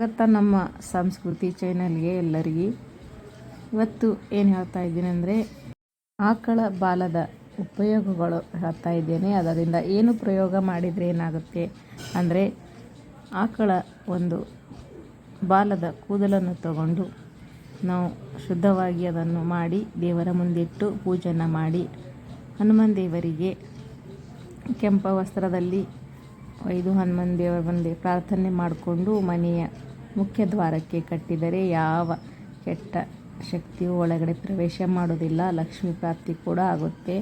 ಸ್ವಾಗತ ನಮ್ಮ ಸಂಸ್ಕೃತಿ ಚಾನಲ್ಗೆ ಎಲ್ಲರಿಗೆ ಇವತ್ತು ಏನು ಹೇಳ್ತಾ ಇದ್ದೀನಿ ಅಂದರೆ ಆಕಳ ಬಾಲದ ಉಪಯೋಗಗಳು ಹೇಳ್ತಾ ಇದ್ದೇನೆ. ಅದರಿಂದ ಏನು ಪ್ರಯೋಗ ಮಾಡಿದರೆ ಏನಾಗುತ್ತೆ ಅಂದರೆ ಆಕಳ ಒಂದು ಬಾಲದ ಕೂದಲನ್ನು ತಗೊಂಡು ನಾವು ಶುದ್ಧವಾಗಿ ಅದನ್ನು ಮಾಡಿ ದೇವರ ಮುಂದಿಟ್ಟು ಪೂಜೆಯನ್ನು ಮಾಡಿ ಹನುಮಾನ್ ದೇವರಿಗೆ ಕೆಂಪ ವಸ್ತ್ರದಲ್ಲಿ ಐದು ಹನುಮಾನ್ ದೇವರ ಮುಂದೆ ಪ್ರಾರ್ಥನೆ ಮಾಡಿಕೊಂಡು ಮನೆಯ ಮುಖ್ಯ ದ್ವಾರಕ್ಕೆ ಕಟ್ಟಿದರೆ ಯಾವ ಕೆಟ್ಟ ಶಕ್ತಿಯು ಒಳಗಡೆ ಪ್ರವೇಶ ಮಾಡೋದಿಲ್ಲ ಲಕ್ಷ್ಮೀ ಪ್ರಾಪ್ತಿ ಕೂಡ ಆಗುತ್ತೆ.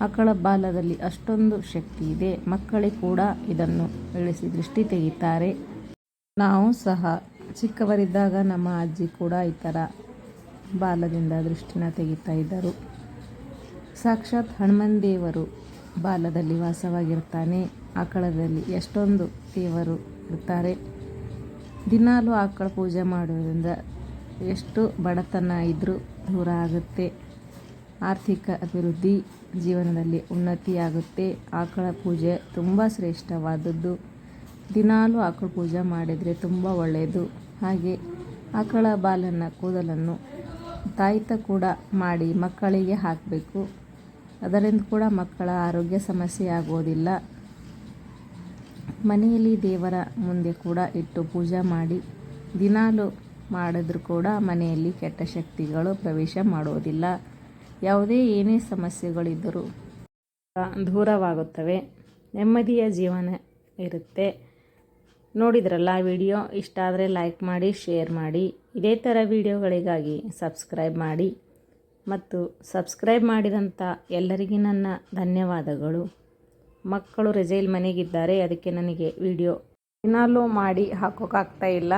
ಮಕ್ಕಳ ಬಾಲದಲ್ಲಿ ಅಷ್ಟೊಂದು ಶಕ್ತಿ ಇದೆ. ಮಕ್ಕಳಿಗೆ ಕೂಡ ಇದನ್ನು ಇಳಿಸಿ ದೃಷ್ಟಿ ತೆಗಿತಾರೆ. ನಾವು ಸಹ ಚಿಕ್ಕವರಿದ್ದಾಗ ನಮ್ಮ ಅಜ್ಜಿ ಕೂಡ ಈ ಥರ ಬಾಲದಿಂದ ದೃಷ್ಟಿನ ತೆಗಿತಾ ಇದ್ದರು. ಸಾಕ್ಷಾತ್ ಹನುಮನ್ ದೇವರು ಬಾಲದಲ್ಲಿ ವಾಸವಾಗಿರ್ತಾನೆ. ಆಕಳದಲ್ಲಿ ಎಷ್ಟೊಂದು ದೇವರು ಇರ್ತಾರೆ. ದಿನಾಲೂ ಆಕಳ ಪೂಜೆ ಮಾಡೋದ್ರಿಂದ ಎಷ್ಟು ಬಡತನ ಇದ್ದರೂ ದೂರ ಆಗುತ್ತೆ. ಆರ್ಥಿಕ ಅಭಿವೃದ್ಧಿ ಜೀವನದಲ್ಲಿ ಉನ್ನತಿಯಾಗುತ್ತೆ. ಆಕಳ ಪೂಜೆ ತುಂಬ ಶ್ರೇಷ್ಠವಾದದ್ದು. ದಿನಾಲೂ ಆಕಳ ಪೂಜೆ ಮಾಡಿದರೆ ತುಂಬ ಒಳ್ಳೆಯದು ಹಾಗೆ ಆಕಳ ಬಾಲನ್ನು, ಕೂದಲನ್ನು ತಾಯಿತ ಕೂಡ ಮಾಡಿ ಮಕ್ಕಳಿಗೆ ಹಾಕಬೇಕು. ಅದರಿಂದ ಕೂಡ ಮಕ್ಕಳ ಆರೋಗ್ಯ ಸಮಸ್ಯೆ ಆಗೋದಿಲ್ಲ. ಮನೆಯಲ್ಲಿ ದೇವರ ಮುಂದೆ ಕೂಡ ಇಟ್ಟು ಪೂಜೆ ಮಾಡಿ, ದಿನಾಲು ಮಾಡಿದ್ರೂ ಕೂಡ ಮನೆಯಲ್ಲಿ ಕೆಟ್ಟ ಶಕ್ತಿಗಳು ಪ್ರವೇಶ ಮಾಡೋದಿಲ್ಲ. ಯಾವುದೇ ಏನೇ ಸಮಸ್ಯೆಗಳಿದ್ದರೂ ದೂರವಾಗುತ್ತವೆ. ನೆಮ್ಮದಿಯ ಜೀವನ ಇರುತ್ತೆ. ನೋಡಿದ್ರಲ್ಲ ವಿಡಿಯೋ? ಇಷ್ಟ ಆದರೆ ಲೈಕ್ ಮಾಡಿ, ಶೇರ್ ಮಾಡಿ. ಇದೇ ಥರ ವಿಡಿಯೋಗಳಿಗಾಗಿ ಸಬ್ಸ್ಕ್ರೈಬ್ ಮಾಡಿ. ಮತ್ತು ಸಬ್ಸ್ಕ್ರೈಬ್ ಮಾಡಿದಂಥ ಎಲ್ಲರಿಗೂ ನನ್ನ ಧನ್ಯವಾದಗಳು. ಮಕ್ಕಳು ರಜೆಯಲ್ಲಿ ಮನೆಗಿದ್ದಾರೆ ಅದಕ್ಕೆ ನನಗೆ ವಿಡಿಯೋ. ದಿನಾಲೂ ಮಾಡಿ ಹಾಕೋಕ್ಕಾಗ್ತಾ ಇಲ್ಲ.